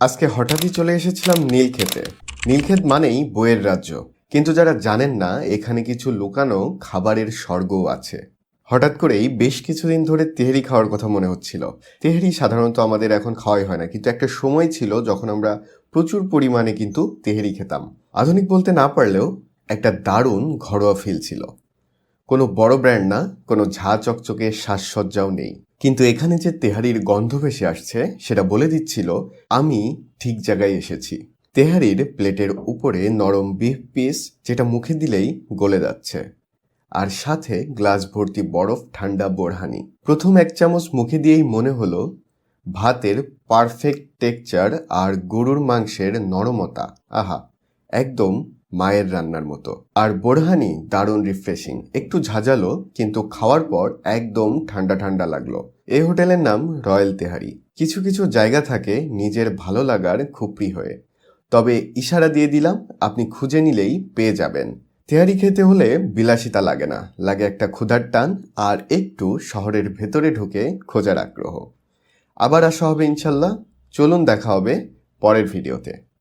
আজকে হঠাৎই চলে এসেছিলাম নীলক্ষেতে। নীলক্ষেত মানেই বইয়ের রাজ্য। কিন্তু যারা জানেন না, এখানে কিছু লুকানো খাবারের স্বর্গও আছে। হঠাৎ করেই বেশ কিছুদিন ধরে তেহরি খাওয়ার কথা মনে হচ্ছিল। তেহরি সাধারণত আমাদের এখন খাওয়াই হয় না, কিন্তু একটা সময় ছিল যখন আমরা প্রচুর পরিমাণে কিন্তু তেহরি খেতাম। আধুনিক বলতে না পারলেও একটা দারুণ ঘরোয়া ফিল ছিল। কোনো বড় ব্র্যান্ড না, কোনো ঝা চকচকে সাজসজ্জাও নেই। কিন্তু এখানে যে তেহারির গন্ধ ভেসে আসছে, সেটা বলে দিচ্ছিল, আমি ঠিক জায়গায় এসেছি। তেহারির প্লেটের উপরে নরম বিফ পিস যেটা মুখে দিলেই গলে যাচ্ছে। আর সাথে গ্লাস ভর্তি বরফ ঠান্ডা বোরহানি। প্রথম এক চামচ মুখে দিয়েই মনে হলো, ভাতের পারফেক্ট টেকচার আর গরুর মাংসের নরমতা। আহা! একদম মায়ের রান্নার মতো। আর বোরহানি দারুণ রিফ্রেশিং একটু ঝাঁঝালো, কিন্তু খাওয়ার পর একদম ঠান্ডা ঠান্ডা লাগল। এই হোটেলের নাম রয়্যাল তেহারি। কিছু কিছু জায়গা থাকে নিজের ভালো লাগার খুপড়ি হয়ে। তবে ইশারা দিয়ে দিলাম, আপনি খুঁজে নিলেই পেয়ে যাবেন। তেহারি খেতে হলে বিলাসিতা লাগে না। লাগে একটা ক্ষুধার টান আর একটু শহরের ভেতরে ঢুকে খোঁজার আগ্রহ। আবার আসা হবে ইনশাল্লাহ। চলুন দেখা হবে পরের ভিডিওতে।